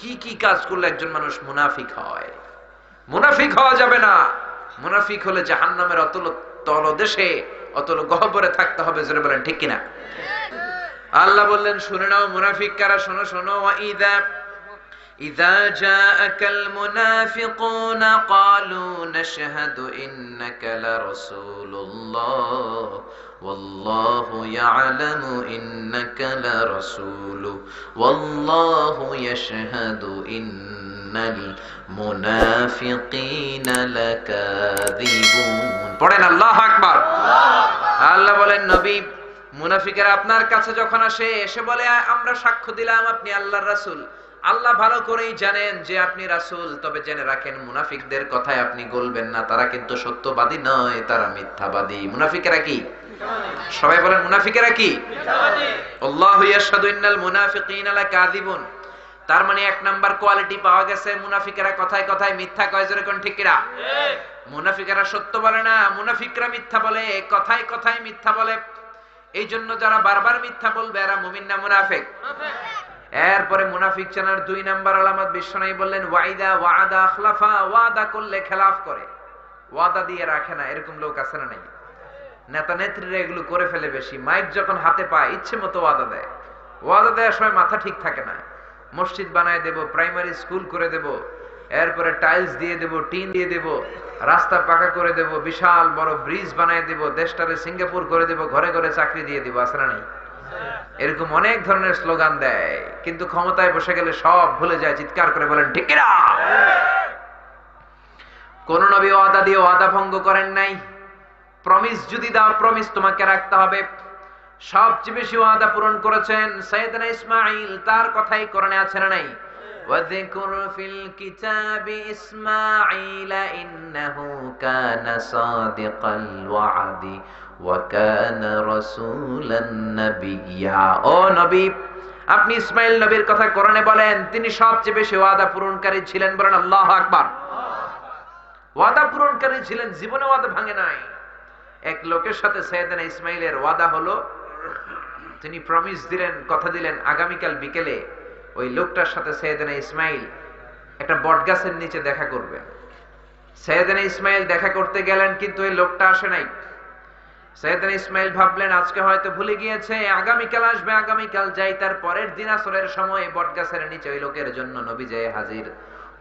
কি কি কাজ করলে একজন মানুষ মুনাফিক হয়? মুনাফিক হওয়া যাবে না। মুনাফিক হলে জাহান্নামের অতল তলদেশে অতল গহ্বরে থাকতে হবে জোরে বলেন ঠিক কিনা? আল্লাহ বললেন শুনে নাও মুনাফিক কারা? শোনো শোনো ওয়াইদা إذا جاءك المنافقون قالوا نشهد إنك لرسول الله والله يعلم إنك لرسول والله يشهد إن المنافقين لكاذبون পড়েন আল্লাহ আকবার আল্লাহ বলেন নবী মুনাফিকেরা আপনার কাছে যখন আসে এসে বলে আমরা সাক্ষ্য দিলাম আপনি আল্লাহর রাসূল আল্লাহ ভালো করেই জানেন যে আপনি রাসূল, তবে জেনে রাখেন মুনাফিকদের কথায় আপনি গলবেন না। তারা কিন্তু সত্যবাদী নয়, তারা মিথ্যাবাদী। মুনাফিকেরা কি? সবাই বলেন, মুনাফিকেরা কি? তার মানে এক নাম্বার কোয়ালিটি পাওয়া গেছে মুনাফিকেরা কথায় কথায় মিথ্যা কয়, জোরে কোন ঠিক মুনাফিকেরা সত্য বলে না, মুনাফিকরা মিথ্যা বলে, কথায় কথায় মিথ্যা বলে। এই জন্য যারা বারবার মিথ্যা বলবে, এরা মুমিন না মুনাফিক? এরপরে মুনাফিক চেনার দুই নাম্বার আলামত বিশ্বনাই বললেন, ওয়াইদা ওয়াদা আখলাফা, ওয়াদা করলে খেলাফ করে। ওয়াদা দিয়ে রাখে না, এরকম লোক আছে না নাই? নেতা নেত্রীরা এগুলো করে ফেলে বেশি। মাইক যখন হাতে পায়, ইচ্ছে মতো ওয়াদা দেয়। ওয়াদা দেওয়ার সময় মাথা ঠিক থাকে না। মসজিদ বানায় দেব, প্রাইমারি স্কুল করে দেব, এরপরে টাইলস দিয়ে দেব, টিন দিয়ে দেব, রাস্তা পাকা করে দেব, বিশাল বড় ব্রিজ বানায় দেব, দেশটারে সিঙ্গাপুর করে দেব, ঘরে ঘরে চাকরি দিয়ে দিব আসরা নাই? এরকম অনেক ধরনের স্লোগান দেয় কিন্তু ক্ষমতায় বসে গেলে সব ভুলে যায় চিৎকার করে বলেন ঠিক কিনা কোন নবী ওয়াদা দিয়ে ওয়াদা ভঙ্গ করেন নাই প্রমিস যদি দাও প্রমিস তোমাকে রাখতে হবে সবচেয়ে বেশি ওয়াদা পূরণ করেছেন সৈয়দনা ইসমাইল তার কথাই কোরআনে আছে না নাই واذكر في الكتاب إسماعيل إنه كان صادق الوعد وكان رسولا نبيا ও নবী, আপনি ইসমাইল নবীর কথা কোরআনে বলেন, তিনি সবচেয়ে বেশি ওয়াদা পূরণকারী ছিলেন বলেন আল্লাহু আকবার। ওয়াদা পূরণকারী ছিলেন, জীবনে ওয়াদা ভাঙে নাই। এক লোকের সাথে সৈয়দনা ইসমাইলের ওয়াদা হলো, তিনি প্রমিস দিলেন, কথা দিলেন, আগামীকাল বিকেলে ওই লোকটার সাথে সৈয়দনা ইসমাইল একটা বটগাছের নিচে দেখা করবে। সৈয়দনা ইসমাইল দেখা করতে গেলেন, কিন্তু ওই লোকটা আসে নাই। সৈয়দনা ইসমাইল ভাবলেন, আজকে হয়তো ভুলে গিয়েছে, আগামীকাল আসবে, আগামীকাল যাই, তার পরের দিন আসরের সময় নিচে ওই লোকের জন্য নবী হাজির।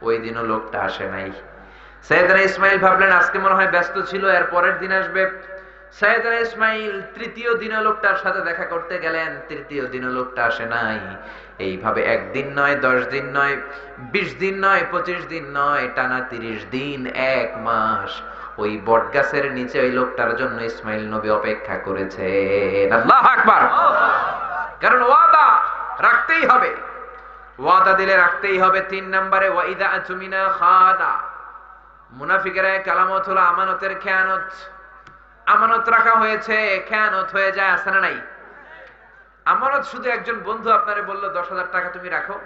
ওই দিনও লোকটা আসে নাই। সৈয়দনা ইসমাইল ভাবলেন, আজকে মনে হয় ব্যস্ত ছিল, এর পরের দিন আসবে। ইসমাইল তৃতীয় দিন লোকটার সাথে দেখা করতে গেলেন, তৃতীয় দিন লোকটা আসে নাই। এইভাবে একদিন নয়, দশ দিন নয়, বিশ দিন নয়, পঁচিশ দিন নয়, টানা তিরিশ দিন, এক মাস। ওই বট গাছের নিচে ওই লোকটার জন্য ইসমাইল নবী অপেক্ষা করেছে কারণ ওয়াদা রাখতেই হবে। ওয়াদা দিলে রাখতেই হবে। তিন নম্বরে, ওয়াইদা আচুমিনা খাদা। মুনাফিকেরা কালামত হলো আমানতের খেয়ানত। আমানত রাখা হয়েছে, খেয়ানত হয়ে যায় আসে নাই? আমানত শুধু একজন বন্ধু আপনারে বলল, দশ হাজার টাকা তুমি রাখো।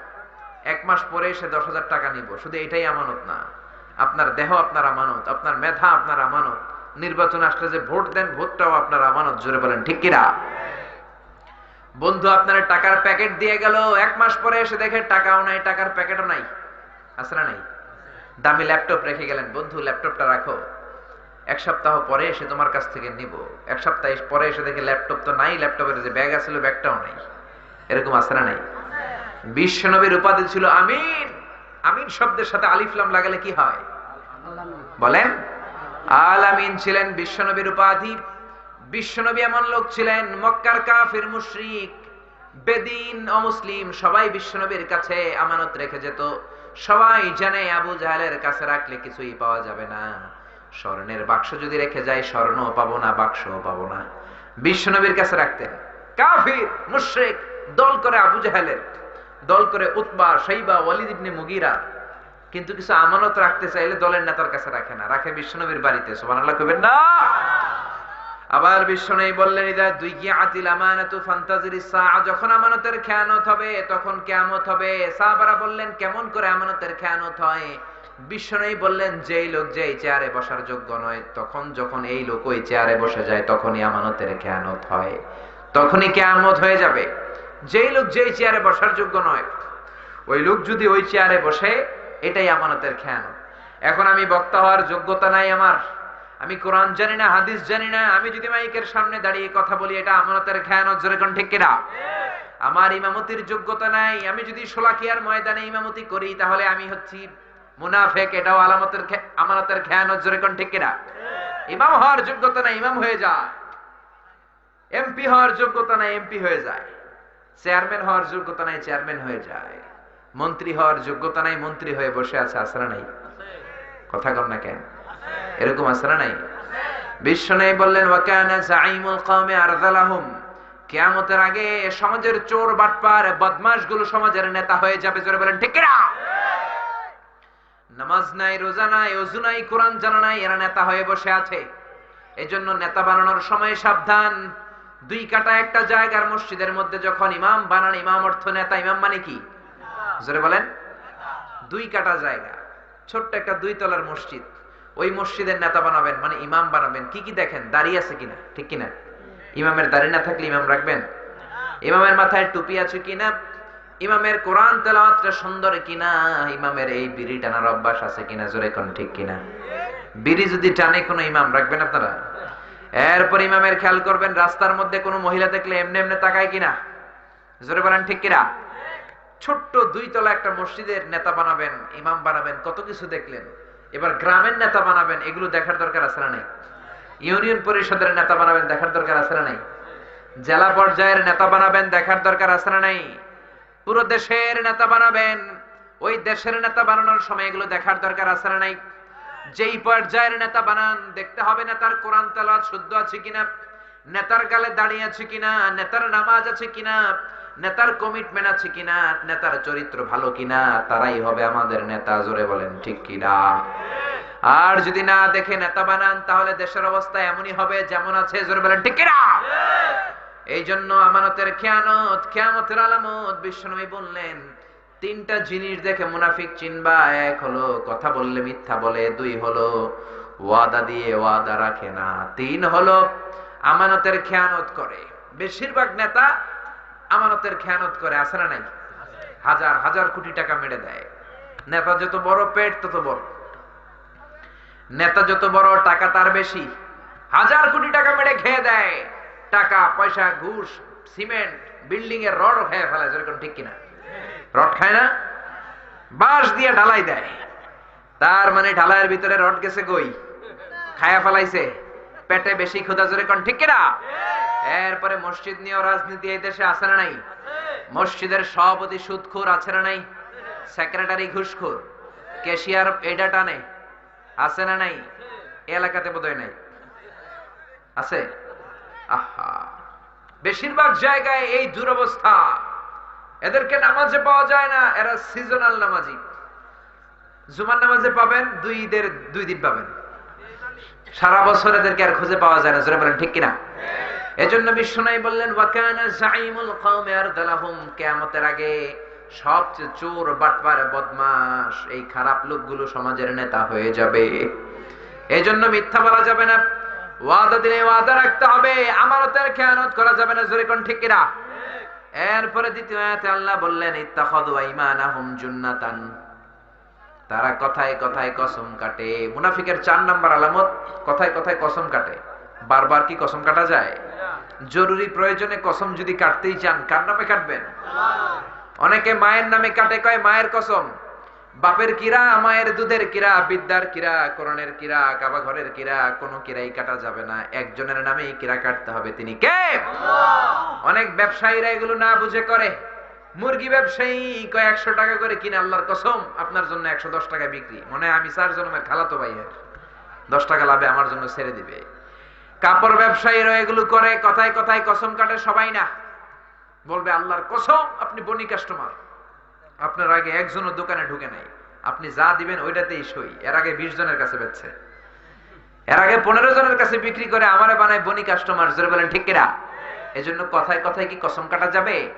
এক মাস পরে এসে দশ হাজার টাকা নিব। শুধু এটাই আমানত না। আপনার দেহ আপনার আমানত আপনার মেধা আপনার আমানত। নির্বাচন আসলে যে ভোট দেন ভোটটাও আপনার আমানত জোরে বলেন ঠিক কিরা বন্ধু আপনার টাকার প্যাকেট দিয়ে গেল এক মাস পরে এসে দেখে টাকাও নাই টাকার প্যাকেটও নাই। আছে না নাই? দামি ল্যাপটপ রেখে গেলেন। বন্ধু ল্যাপটপটা রাখো। এক সপ্তাহ পরে এসে তোমার কাছ থেকে নিব। এক সপ্তাহ পরে এসে দেখে ল্যাপটপ তো নাই ল্যাপটপের যে ব্যাগ আছিল ব্যাগটাও নাই। এরকম আছে না নাই? বিশ্বনবীর উপাধি ছিল আমিন। আমিন শব্দের সাথে আলিফলাম লাগালে কি হয়? বলেন আল আমিন ছিলেন বিশ্বনবীর উপাধি। বিশ্বনবী এমন লোক ছিলেন, মক্কার কাফির মুশরিক, বেদিন অমুসলিম, সবাই বিশ্বনবীর কাছে আমানত রেখে যেত। সবাই জানে আবু জাহালের কাছে রাখলে কিছুই পাওয়া যাবে না। স্বর্ণের বাক্স যদি রেখে যায় স্বর্ণ পাবো না, বাক্সও পাবো না। বিশ্বনবীর কাছে রাখতেন। কাফির, মুশরিক, দল করে আবু জাহালের। দল করে উতবা সাইবা ওয়ালিদ ইবনে মুগিরা। কিন্তু কিছু আমানত রাখতে চাইলে দলের নেতার কাছে রাখে না। রাখে বিশ্বনবীর বাড়িতে, সুবহানাল্লাহ কইবেন না। আবার বিশ্বনবী বললেন, ইদা দুই আতিল আমানাতু ফান্তাজির সাআ। যখন আমানতের খেয়ানত হবে, তখন কিয়ামত হবে। সাহাবারা বললেন, কেমন করে আমানতের খেয়ানত হয়? বিশ্বনবী বললেন, যেই লোক যেই চেয়ারে বসার যোগ্য নয়, তখন যখন এই লোক ওই চেয়ারে বসে যায়, তখনই আমানতের খেয়ানত হয়। তখনই কেয়ামত হয়ে যাবে। যেই লোক যেই চেয়ারে বসার যোগ্য নয়, ওই লোক যদি ওই চেয়ারে বসে, এটাই আমানতের খেয়ানত। এখন আমি বক্তা হওয়ার যোগ্যতা নাই আমার। আমি কোরআন জানি না, হাদিস জানি না, আমি যদি মাইকের সামনে দাঁড়িয়ে কথা বলি, এটা আমানতের খেয়ানত, জোরে কোন ঠিক কিনা? আমার ইমামতির যোগ্যতা নাই। আমি যদি সোলাকিয়ার ময়দানে ইমামতি করি, তাহলে আমি হচ্ছি মুনাফেক, এটাও আলামতের আমানতের খেয়ানত, জোরে কোন ঠিক কিনা? ইমাম হওয়ার যোগ্যতা নাই, ইমাম হয়ে যায়। এমপি হওয়ার যোগ্যতা নাই, এমপি হয়ে যায়। চেয়ারম্যান হওয়ার যোগ্যতা নাই, চেয়ারম্যান হয়ে যায়। মন্ত্রী হওয়ার যোগ্যতা নাই, মন্ত্রী হয়ে বসে আছে আসরা নাই। কথা কর না কেন? এরকম আসরা নাই? বিশ্ব নেই বললেন কিয়ামতের আগে সমাজের চোর, বাটপার বদমাশগুলো সমাজের নেতা হয়ে যাবে। জোরে বলেন, ঠিক নামাজ নাই, রোজা নাই, অজু নাই, কোরআন জানা নাই, এরা নেতা হয়ে বসে আছে। এজন্য নেতা বানানোর সময় সাবধান। দুই কাটা একটা জায়গার মসজিদের মধ্যে যখন ইমাম বানান, ইমাম অর্থ নেতা, ইমাম মানে কি? জোরে বলেন। দুই কাটা জায়গা, ছোট্ট একটা দুই তলার মসজিদ। ওই মসজিদের নেতা বানাবেন মানে ইমাম বানাবেন। কি কি দেখেন? দাঁড়িয়ে আছে কিনা? ঠিক কিনা? ইমামের দাড়ি না থাকলে ইমাম রাখবেন? ইমামের মাথায় টুপি আছে কিনা? ইমামের কোরআন তেলাওয়াতটা সুন্দর কিনা? ইমামের এই বিড়ি টানার অভ্যাস আছে কিনা? জোরে কোন ঠিক কিনা? বিড়ি যদি টানে কোনো ইমাম রাখবেন আপনারা? এরপর ইমামের খেয়াল করবেন, রাস্তার মধ্যে কোনো মহিলা দেখলে এমনি এমনি তাকায় কিনা? জোরে বলেন, ঠিক কিনা? ছোট্ট দুই তলা একটা মসজিদের নেতা বানাবেন, ইমাম বানাবেন, কত কিছু দেখলেন। এবার গ্রামের নেতা বানাবেন, এগুলো দেখার দরকার আছে না নাই? ইউনিয়ন পরিষদের নেতা বানাবেন, দেখার দরকার আছে না নাই? জেলা পর্যায়ের নেতা বানাবেন, দেখার দরকার আছে না নাই? পুরো দেশের নেতা বানাবেন, ওই দেশের নেতা বানানোর সময় এগুলো দেখার দরকার আছে না নাই? যেই পর্যায়ের নেতা বানান দেখতে হবে নেতার কোরআন তেলাওয়াত শুদ্ধ আছে কিনা নেতার গালে দাঁড়িয়ে আছে কিনা নেতার নামাজ আছে কিনা নেতার কমিটমেন্ট আছে কিনা নেতার চরিত্র ভালো কিনা তারাই হবে আমাদের নেতা জোরে বলেন ঠিক কিনা? আর যদি না দেখে নেতা বানান তাহলে দেশের অবস্থা এমনই হবে যেমন আছে জোরে বলেন ঠিক কিনা? এই জন্য আমানতের খেয়ানত খেয়ামতের আলামত বিশ্বনবী বললেন তিনটা জিনিস দেখে মুনাফিক চিনবা, এক হলো কথা বললে মিথ্যা বলে, দুই হলো ওয়াদা দিয়ে ওয়াদা রাখে না, তিন হলো আমানতের খেয়ানত করে। বেশিরভাগ নেতা আমানতের খেয়ানত করে আসে না নাই? হাজার হাজার কোটি টাকা মেরে দেয়। নেতা যত বড় পেট, তত বড়। নেতা যত বড়, টাকা তার বেশি। হাজার কোটি টাকা মেরে খেয়ে দেয়। টাকা, পয়সা, ঘুষ, সিমেন্ট বিল্ডিং এর রড খেয়ে ফেলায় যেরকম ঠিক কিনা। রড খায় না? বাঁশ দিয়ে ঢালাই দেয়। তার মানে ঢালাইয়ের ভিতরে রড গেছে গই খায়া ফেলাইছে। পেটে বেশি ক্ষুদা জোরে কোন ঠিক কিনা? এরপরে মসজিদ নিয়েও রাজনীতি এই দেশে আছে না নাই? মসজিদের সভাপতি সুদখোর আছে না নাই? সেক্রেটারি ঘুষখোর? ক্যাশিয়ার এটা টানে। আছে না নাই? এলাকাতে বোধহয় নাই। আছে? আহা! বেশিরভাগ জায়গায় এই দুরবস্থা। এদেরকে নামাজে পাওয়া যায় না, এরা সিজনাল নামাজি। জুমার নামাজে পাবেন, দুই ঈদের দুই দিন পাবেন। সারা বছর এদেরকে আর খুঁজে পাওয়া যায় না, জোরে বলেন, ঠিক কিনা? এজন্য বিশ্বনাই বললেন, ওয়াকানা জাইমুল কওমে আরদালাহুম কিয়ামতের আগে সবচেয়ে চোর, বাটপার বদমাস এই খারাপ লোকগুলো সমাজের নেতা হয়ে যাবে। এজন্য মিথ্যা বলা যাবে না। ওয়াদা দিলে ওয়াদা রাখতে হবে, আমানতের খেয়ানত করা যাবে না, জোরে কোন ঠিক কিনা? এরপরে দ্বিতীয় আয়াতে আল্লাহ বললেন আইমানাহুম জুন্নাতান। তারা কথায় কথায় কসম কাটে। মুনাফিকের চার নাম্বার আলামত, কথায় কথায় কসম কাটে। বারবার কি কসম কাটা যায়? জরুরি প্রয়োজনে কসম যদি কাটতেই চান, কার নামে কাটবেন? অনেকে মায়ের নামে কাটে, কয়, মায়ের কসম। বাপের কিরা মায়ের দুধের কিরা বিদ্যার কিরা কোরআনের কিরা কাবা ঘরের কিরা কোনো কিরাই কাটা যাবে না। একজনের নামেই কিরা কাটতে হবে। তিনি কে? অনেক ব্যবসায়ীরা এগুলো না বুঝে করে। মুরগি ব্যবসায়ী কয় একশো টাকা করে কিনে আল্লাহর কসম আপনার জন্য একশো দশ টাকা বিক্রি। মনে হয় আমি চার জন্মের খালাতো ভাইয়ের দশ টাকা লাভে আমার জন্য ছেড়ে দিবে। কাপড় ব্যবসায়ীরা এগুলো করে কথায় কথায় কসম কাটে সবাই না। বলবে আল্লাহর কসম আপনি বনি কাস্টমার। আপনার আগে একজনও দোকানে ঢুকে নাই। আপনি যা দিবেন ওইটাতেই সই। এর আগে বিশ জনের কাছে বেচছে। এর আগে পনেরো জনের কাছে বিক্রি করে আমারে বানায় বনি কাস্টমার জোরে বলেন, ঠিক কিনা? এজন্য কথায় কথায় কি কসম কাটা যাবে?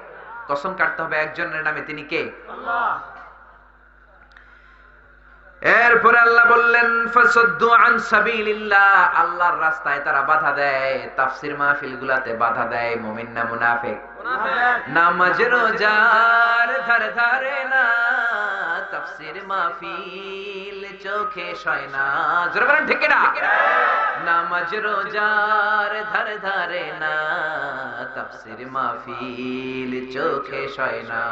কসম কাটতে হবে একজনের নামে। তিনি কে? এরপরে আল্লাহ বললেন ফাসাদ্দু আন সাবিলিল্লাহ। আল্লাহর রাস্তায় তারা বাধা দেয় তাফসীর মাহফিল গুলাতে বাধা দেয় মুমিন না মুনাফিক। নামাজ রোজার ধারে ধারে না তাফসির মাহফিল চোখে সয় না। জোরে বলেন ঠিক না নামাজ রোজার ধারে ধারে না তাফসির মাহফিল চোখে সয় না।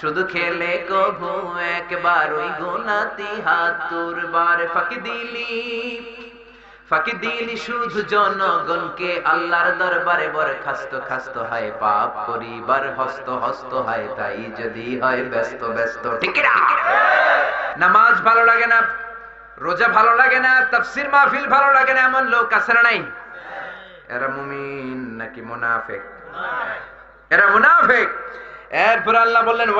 শুধু খেলে কভু, একবার ওই গোনাতি হাত তোরবার ফাঁকি দিলি। ফাঁকি দিলি শুধু জনগণকে, আল্লাহর দরবারে বর খাস্ত খাস্ত হয়, পাপ করিবার হস্ত হস্ত হয়, তাই যদি হয় ব্যস্ত ব্যস্ত। ঠিক নামাজ ভালো লাগে না, রোজা ভালো লাগে না, তাফসির মাহফিল ভালো লাগে না, এমন লোক আছে না নাই? এরা মুমিন নাকি মুনাফিক? এরা মুনাফিক। এরপর আল্লাহ বললেন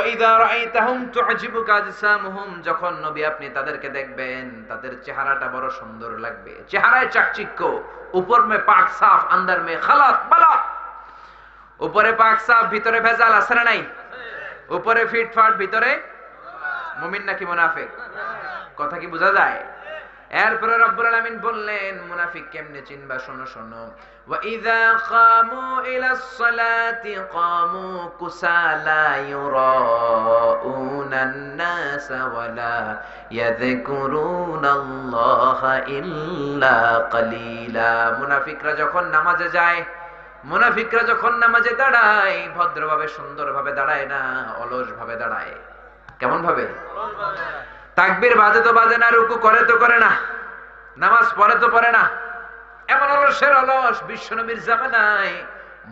যখন নবী আপনি তাদেরকে দেখবেন, তাদের চেহারাটা বড় সুন্দর লাগবে। চেহারায় চাকচিক্য, উপর মে পাক সাফ, আন্দার মে খালাত বালাত। উপরে পাক সাফ, ভিতরে ভেজাল আছে না নাই? উপরে ফিটফাট, ভিতরে মুমিন নাকি মুনাফিক? কথা কি বোঝা যায়? এরপরে রব্বুল আলামিন বললেন মুনাফিক কেমনে চিনবা শোনো শোনো ওয়া ইযা কামু ইলাস সালাতি কামু কুসালা ইউরাউনা الناس ولا يذكرون الله ইল্লা قليلا মুনাফিকরা যখন নামাজে যায় মুনাফিকরা যখন নামাজে দাঁড়ায় ভদ্রভাবে সুন্দরভাবে দাঁড়ায় না অলস ভাবে দাঁড়ায় কেমন ভাবে তাকবীর বাজে তো বাজে না, রুকু করে তো করে না, নামাজ পড়ে তো পড়ে না। এমন অলসের অলস বিশ্বনবীর জামানায়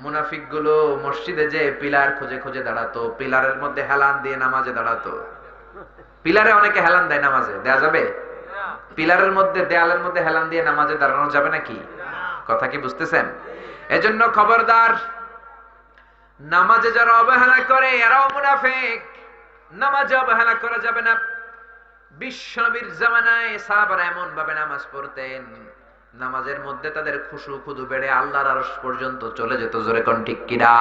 মুনাফিকগুলো মসজিদে যে পিলার খুঁজে খুঁজে দাঁড়াতো, পিলারের মধ্যে হেলান দিয়ে নামাজে দাঁড়াতো। পিলারে অনেকে হেলান দেয় নামাজে, দেয়া যাবে? পিলারের মধ্যে, দেয়ালের মধ্যে হেলান দিয়ে নামাজে দাঁড়ানো যাবে নাকি? কথা কি বুঝতেছেন? এজন্য খবরদার, নামাজে যারা অবহেলা করে, এরাও মুনাফিক। নামাজে অবহেলা করা যাবে না। বিশ্বনবীর জামানায় সাহাবারা এমন ভাবে নামাজ পড়তেন, নামাজের মধ্যে তাদের খুশু খুদু বেড়ে আল্লাহর আরস পর্যন্ত চলে যেত, জোরে কোন ঠিক কিনা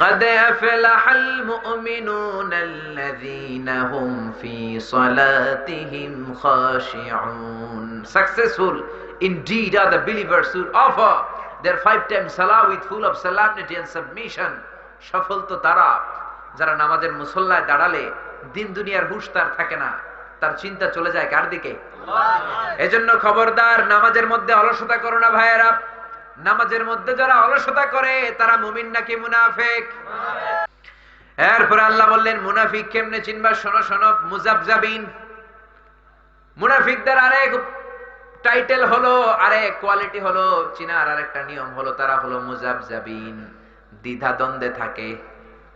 কদ আফলাহাল মুমিনুন আল্লাযীনা হুম ফি সালাতিহিম খাশিউন। Successful indeed are the believers who offer their five time Salah with full of solemnity and submission সফল তো তারা, যারা নামাজের মুসল্লায় দাঁড়ালে দিন দুনিয়ার হুশ তার থাকে না। তার চিন্তা চলে যায় কার দিকে? এজন্য খবরদার, নামাজের মধ্যে অলসতা করো না ভাইয়েরা। নামাজের মধ্যে যারা অলসতা করে, তারা মুমিন নাকি মুনাফেক? এরপরে আল্লাহ বললেন, মুনাফিক কেমনে চিনবা? শোনো শোনো, মুজাবজাবিন। মুনাফিকদের আরেক টাইটেল হলো, আরেক কোয়ালিটি হলো, চিনার আরেকটা নিয়ম হলো, তারা হলো মুজাবজাবিন। দ্বিধা দ্বন্দ্বে থাকে।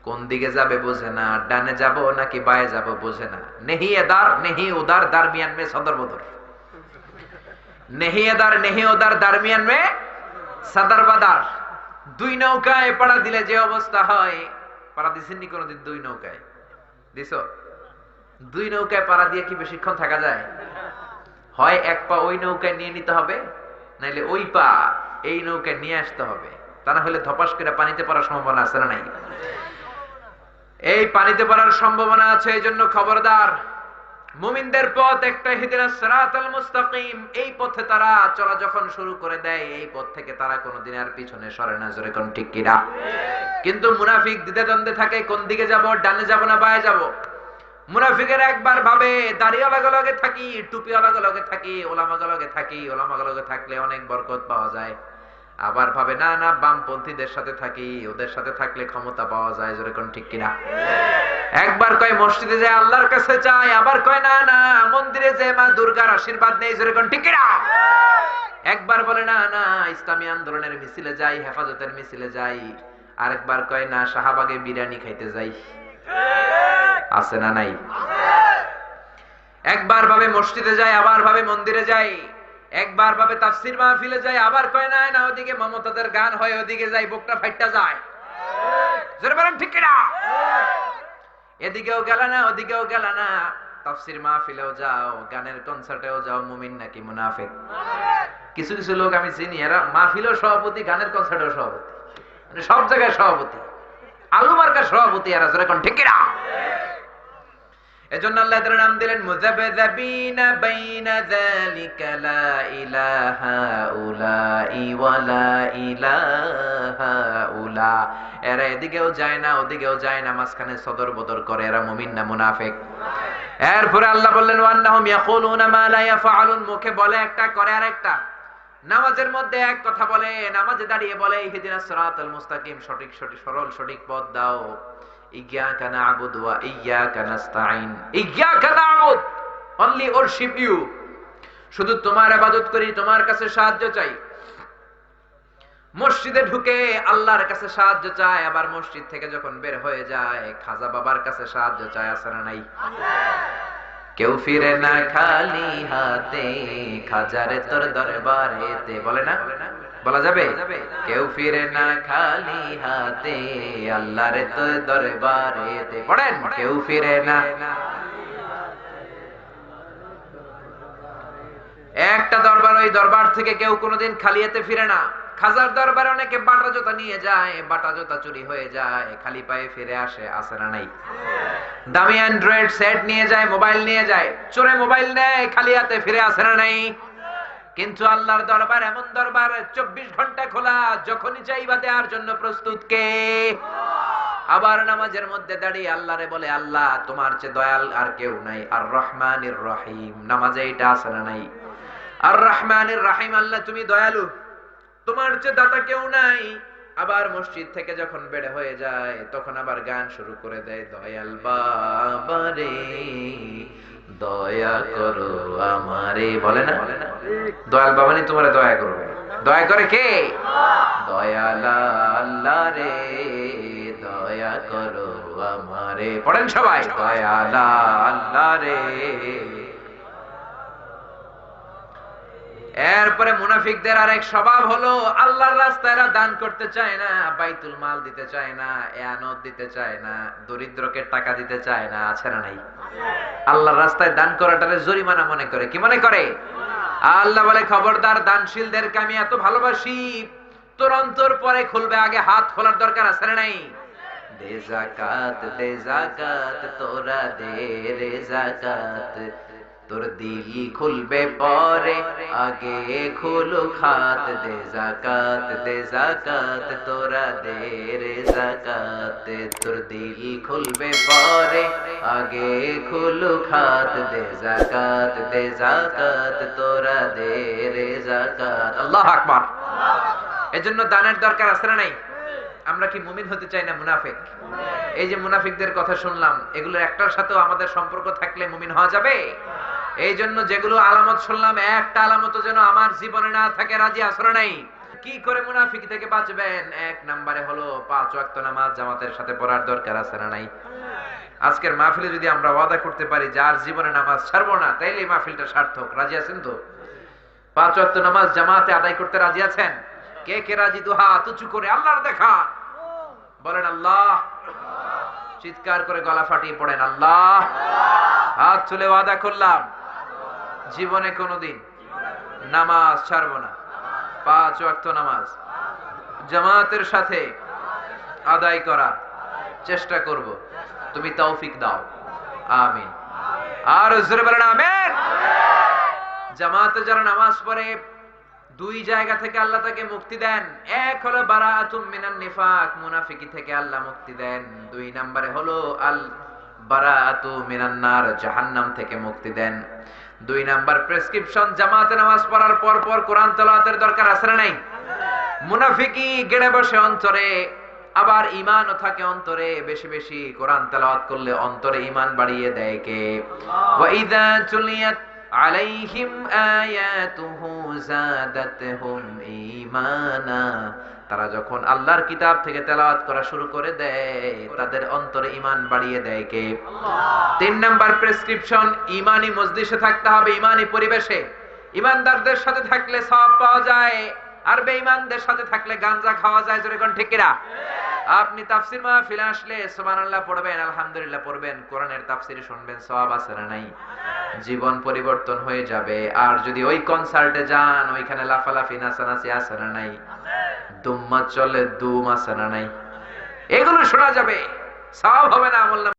কোন দিকে যাবে বোঝে না, ডানে যাব নাকি বায়ে যাব বোঝে না। নেহি এদার নেহি উদার দারমিয়ান মে সদর বদর। নেহি এদার নেহি উদার দারমিয়ান মে সদর বাদার। দুই নৌকায় পাড়া দিলে যে অবস্থা হয়, পাড়া দিছেননি কোনোদিন দুই নৌকায়? দিছ? দুই নৌকায় পাড়া দিয়ে কি বেশিক্ষণ থাকা যায়? হয় এক পা ওই নৌকায় নিয়ে নিতে হবে, নাইলে ওই পা এই নৌকায় নিয়ে আসতে হবে। তা না হলে ধপাস করে পানিতে পড়ার সম্ভাবনা আছে না নাই? এই পানিতে পড়ার সম্ভাবনা আছে, এই জন্য খবরদার। মুমিনদের পথ একটা হিদিনা সিরাতাল মুস্তাকিম। এই পথে তারা চলা যখন শুরু করে দেয়, এই পথ থেকে তারা কোনোদিন আর পিছনে সরে না, জোরে কোন ঠিক কিনা? কিন্তু মুনাফিক দ্বিধা দ্বন্দ্বে থাকে, কোন দিকে যাব, ডানে যাব না, বায়ে যাব। মুনাফিকের একবার ভাবে দাড়ি আলাগ লগে থাকি টুপি আলাগ লগে থাকি, ওলামা লগে থাকি, ওলামা লগে থাকলে অনেক বরকত পাওয়া যায়। আবার ভাবে, না না, বামপন্থীদের সাথে থাকি, ওদের সাথে থাকলে ক্ষমতা পাওয়া যায়। যেরকম ঠিক কিনা? একবার কয়, মসজিদে যায় আল্লাহর কাছে চাই, আবার কয়, না না, মন্দিরে যে মা দুর্গার আশীর্বাদ নেই যেরকম ঠিক কিনা? একবার বলে, না না, ইসলামী আন্দোলনের মিছিলে যাই, হেফাজতের মিছিলে যাই। আরেকবার কয়, না, শাহবাগে বিরিয়ানি খাইতে যাই। আছে না নাই? একবার ভাবে, মসজিদে যায় আবার ভাবে, মন্দিরে যাই। একবার ভাবে তাফসির মাহফিলে যায়, আবার কয়, না না, ওদিকে মমতাদের গান হয়, ওদিকে যাই বুকটা ফাইটটা যায়। এদিকেও গেল না, ওদিকেও গেল না। তাফসির মাহফিলেও যাও, গানের কনসার্টেও যাও, মুমিন নাকি মুনাফিক? কিছু কিছু লোক আমি চিনি, এরা মাহফিলেও সভাপতি, গানের কনসার্টেও সভাপতি। মানে সব জায়গায় সভাপতি। আলু মার্কার সভাপতি এরা, জোরে কিনা? এজন্য আল্লাহ তাআলা নাম দিলেন মুযাবযাবিনা বাইনা যালিকা লা ইলাহা উলাই ওয়া লা ইলাহা উলা। এরা এদিকেও যায় না, ওদিকেও যায় না, মাঝখানে সদর বদর করে, এরা মুমিন না মুনাফিক। এরপরে আল্লাহ বললেন ওয়ান্নাহুম ইয়াকুলুনা মা লা ইয়াফআলুন। মুখে বলে একটা, করে আরেকটা। নামাজের মধ্যে এক কথা বলে, নামাজে দাঁড়িয়ে বলে ইহদিনাস সিরাতাল মুস্তাকিম। সঠিক সঠিক, সরল, সঠিক পথ দাও। শুধু তোমার ইবাদত করি, তোমার কাছে সাহায্য চাই। মসজিদে ঢুকে আল্লাহর কাছে সাহায্য চায় আবার মসজিদ থেকে যখন বের হয়ে যায়, খাজা বাবার কাছে সাহায্য চায় আছে না নাই? কেউ ফিরে না খালি হাতে, খাজারে তোর দরবারেতে, বলে না? বলা যাবে? কেউ ফিরে না খালি হাতে, আল্লাহরে তোর দরবারেতে পড়েন, কেউ ফিরে না। একটা দরবার, ওই দরবার থেকে কেউ কোনোদিন খালি হাতে ফিরে না। খাজার দরবারে অনেকে বাটা জোতা নিয়ে যায়, বাটা জোতা চুরি হয়ে যায়, খালি পায়ে ফিরে আসে আসে না নাই। দামি অ্যান্ড্রয়েড সেট নিয়ে যায়, মোবাইল নিয়ে যায়, চোরে মোবাইল নেয়, খালি হাতে ফিরে আসে না নাই। কিন্তু আল্লাহর দরবার এমন দরবার চব্বিশ ঘণ্টা খোলা, যখনই চাইবা দেওয়ার জন্য প্রস্তুত কে? আবার নামাজের মধ্যে দাঁড়িয়ে আল্লাহরে বলে, আল্লাহ, তোমার চেয়ে দয়াল আর কেউ নাই। আর রহমানির রহিম। নামাজে এটা আছে না নাই? আর রহমানির রাহিম, আল্লাহ, তুমি দয়ালু। তোমার চেয়ে দাতা কেউ নাই। আবার মসজিদ থেকে যখন বেড়ে হয়ে যায়, তখন আবার গান শুরু করে দেয়, দয়াল বাবারে দয়া করো আমারে, বলে না? দয়াল বাবানি, তোমার দয়া করবে দয়া করে কে? দয়ালা আল্লাহ রে, দয়া করো আমারে। পড়েন সবাই। দয়ালা আল্লাহ রে। এরপরে মুনাফিকদের আরেক স্বভাব হলো, আল্লাহর রাস্তায় এরা দান করতে চায় না, বাইতুল মাল দিতে চায় না, এয়ানত দিতে চায় না, দরিদ্রকে টাকা দিতে চায় না, আছে না নাই? আল্লাহর রাস্তায় দান করাটারে জরিমানা মনে করে, কি মনে করে? আল্লাহ বলে, খবরদার, দানশীলদেরকে আমি এত ভালোবাসি, তোর পরে খুলবে, আগে হাত খোলার দরকার আছে না নাই? দে জাকাত দে জাকাত, তোরা দে রে জাকাত। তোর দিল খুলবে পরে, আগে খুলু খাত দে জাকাত দে জাকাত তোরা দে রে জাকাত তোর দিল খুলবে পরে, আগে খুলু খাত দে জাকাত দে জাকাত তোরা দে রে জাকাত আল্লাহ আকবার। এজন্য দানের দরকার আছে না নাই? আমরা কি মুমিন হতে চাই না মুনাফিক? এই যে মুনাফিকদের কথা শুনলাম, এগুলোর একটার সাথেও আমাদের সম্পর্ক থাকলে মুমিন হওয়া যাবে? এই জন্য যেগুলো আলামত শুনলাম, একটা আলামত যেন আমার জীবনে না থাকে, রাজি আসরে নাই। কি করে মুনাফিক থেকে বাঁচবেন? এক নাম্বারে হলো পাঁচ ওয়াক্ত নামাজ জামাতের সাথে পড়ার দরকার আছে না নাই? আজকের মাহফিলে যদি আমরা ওয়াদা করতে পারি, যার জীবনে নামাজ ছাড়বো না, তাইলে এই মাহফিলটা সার্থক। রাজি আছেন তো? পাঁচ ওয়াক্ত নামাজ জামাতে আদায় করতে রাজি আছেন? কে কে রাজি? দুহা, তুচু করে আল্লাহর দেখা। বলেন আল্লাহ। চিৎকার করে গলা ফাটিয়ে পড়েন, আল্লাহ। হাত চলে ওয়াদা করলাম। জীবনে কোনোদিন নামাজ ছাড়বো না। পাঁচ ওয়াক্ত নামাজ। জামাতের সাথে আদায় করার চেষ্টা করব। তুমি তৌফিক দাও। আমিন। আর জামাতে যারা নামাজ পড়ে, দুই জায়গা থেকে আল্লাহ তাকে মুক্তি দেন। এক হলো বারাতুম নিফাক, মুনাফিকি থেকে আল্লাহ মুক্তি দেন। দুই নম্বরে হলো আল বারাতু মিনান নার, জাহান্নাম থেকে মুক্তি দেন। দুই নাম্বার প্রেসক্রিপশন জামাতে নামাজ পড়ার পর পর কোরআন তেলাওয়াতের দরকার আছে না নাই? মুনাফিকি গেড়ে বসে অন্তরে আবার ইমানও থাকে অন্তরে বেশি বেশি কোরআন তেলাওয়াত করলে অন্তরে ইমান বাড়িয়ে দেয় কে? ওয়া ইযা তুলিয়াত আলাইহিম আয়াতুহু জাদাতহুম ঈমানা। তারা যখন আল্লাহর কিতাব থেকে তেলাওয়াত করা শুরু করে দেয় তাদের অন্তরে ইমান বাড়িয়ে দেয় কে? তিন নাম্বার প্রেসক্রিপশন ইমানি মজলিসে থাকতে হবে ইমানি পরিবেশে। ইমানদারদের সাথে থাকলে সব পাওয়া যায় আর বেঈমানদের সাথে থাকলে গাঞ্জা খাওয়া যায় যেরকম কোন ঠিক কিনা? আপনি তাফসির মাহফিলে আসলে সুবহানাল্লাহ পড়বেন, আলহামদুলিল্লাহ পড়বেন, কোরআনের তাফসির শুনবেন, সওয়াব আছে না নাই? জীবন পরিবর্তন হয়ে যাবে। আর যদি ওই কনসার্টে যান, ওইখানে লাফালাফি, নাচানাচি আছে না নাই? দুম্মা চলে, দুম আছে না নাই? এগুলো শোনা যাবে। সওয়াব হবে না আমল